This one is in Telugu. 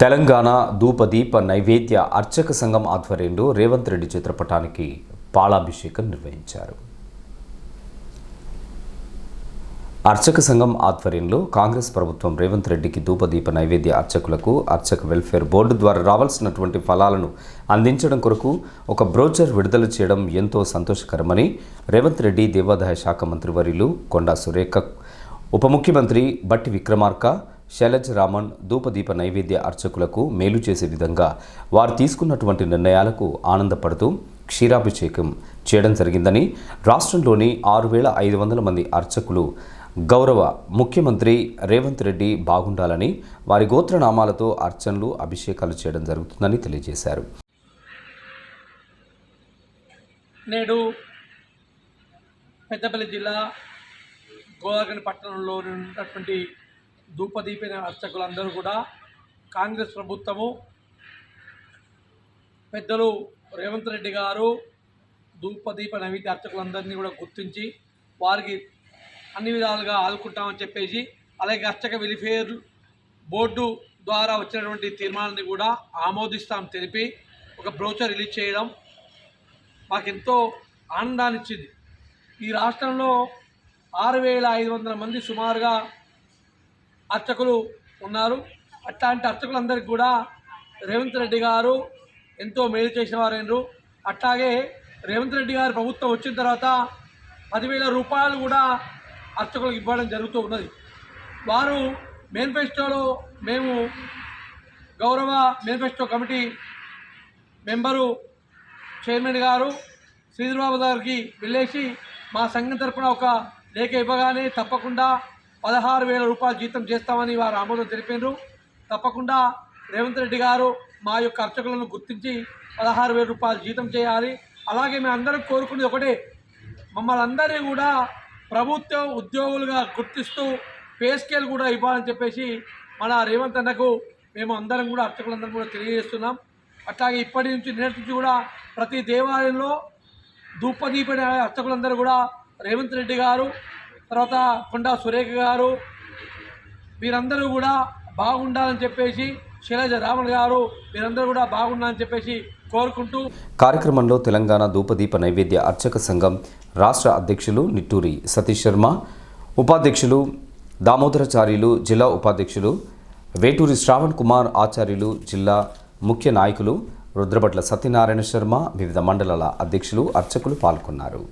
తెలంగాణ ధూపదీప నైవేద్య అర్చక సంఘం ఆధ్వర్యంలో రేవంత్ రెడ్డి చిత్రపటానికి పాలాభిషేకం నిర్వహించారు. అర్చక సంఘం ఆధ్వర్యంలో కాంగ్రెస్ ప్రభుత్వం రేవంత్ రెడ్డికి ధూపదీప నైవేద్య అర్చకులకు అర్చక వెల్ఫేర్ బోర్డు ద్వారా రావాల్సినటువంటి ఫలాలను అందించడం కొరకు ఒక బ్రోచర్ విడుదల చేయడం ఎంతో సంతోషకరమని రేవంత్ రెడ్డి దేవాదాయ శాఖ మంత్రివర్యులు కొండా సురేఖ ఉప ముఖ్యమంత్రి బట్టి విక్రమార్క శైలజ్ రామన్ ధూపదీప నైవేద్య అర్చకులకు మేలు చేసే విధంగా వారు తీసుకున్నటువంటి నిర్ణయాలకు ఆనందపడుతూ క్షీరాభిషేకం చేయడం జరిగిందని రాష్ట్రంలోని ఆరు వేల ఐదు వందల మంది అర్చకులు గౌరవ ముఖ్యమంత్రి రేవంత్ రెడ్డి బాగుండాలని వారి గోత్రనామాలతో అర్చనలు అభిషేకాలు చేయడం జరుగుతుందని తెలియజేశారు. నేడు పెద్దపల్లి జిల్లా గోదావరి పట్టణంలో ఉన్నటువంటి ధూపదీపిన అర్చకులందరూ కూడా కాంగ్రెస్ ప్రభుత్వము పెద్దలు రేవంత్ రెడ్డి గారు ధూపదీప నైవేద్య అర్చకులందరినీ కూడా గుర్తించి వారికి అన్ని విధాలుగా ఆదుకుంటామని చెప్పేసి అలాగే అర్చక వెలిఫేర్ బోర్డు ద్వారా వచ్చినటువంటి తీర్మానాన్ని కూడా ఆమోదిస్తాం తెలిపి ఒక బ్రోచర్ రిలీజ్ చేయడం మాకెంతో ఆనందాన్ని ఇచ్చింది ఈ రాష్ట్రంలో ఆరు వేల ఐదు వందల మంది సుమారుగా అర్చకులు ఉన్నారు. అట్లాంటి అర్చకులందరికీ కూడా రేవంత్ రెడ్డి గారు ఎంతో మేలు చేసిన వారైనరు అట్లాగే రేవంత్ రెడ్డి గారు ప్రభుత్వం వచ్చిన తర్వాత పదివేల రూపాయలు కూడా అర్చకులకు ఇవ్వడం జరుగుతూ ఉన్నది. వారు మేనిఫెస్టోలో మేము గౌరవ మేనిఫెస్టో కమిటీ మెంబరు చైర్మన్ గారు శ్రీధర్బాబు గారికి వెళ్ళేసి మా సంఘం తరఫున ఒక లేఖ ఇవ్వగానే తప్పకుండా పదహారు వేల రూపాయలు జీతం చేస్తామని వారు ఆమోదం తెలిపారు తప్పకుండా రేవంత్ రెడ్డి గారు మా యొక్క అర్చకులను గుర్తించి పదహారు వేల రూపాయలు జీతం చేయాలి. అలాగే మేము అందరం కోరుకునేది ఒకటే మమ్మల్ని అందరినీ కూడా ప్రభుత్వ ఉద్యోగులుగా గుర్తిస్తూ పే స్కేల్ కూడా ఇవ్వాలని చెప్పేసి మన రేవంత్ అన్నకు మేము అందరం కూడా అర్చకులందరం కూడా తెలియజేస్తున్నాం. అట్లాగే ఇప్పటి నుంచి నిన్నటి నుంచి కూడా ప్రతి దేవాలయంలో ధూపదీప అర్చకులందరూ కూడా రేవంత్ రెడ్డి గారు తర్వాత కొండా సురేఖ గారు వీరందరూ కూడా బాగుండాలని చెప్పేసి శైలజ రామన్ గారు వీరందరూ కూడా బాగుండాలని చెప్పేసి కోరుకుంటూ కార్యక్రమంలో తెలంగాణ ధూపదీప నైవేద్య అర్చక సంఘం రాష్ట్ర అధ్యక్షులు నిట్టూరి సతీష్ శర్మ ఉపాధ్యక్షులు దామోదరాచార్యులు జిల్లా ఉపాధ్యక్షులు వేటూరి శ్రావణ్ కుమార్ ఆచార్యులు జిల్లా ముఖ్య నాయకులు రుద్రభట్ల సత్యనారాయణ శర్మ వివిధ మండలాల అధ్యక్షులు అర్చకులు పాల్గొన్నారు.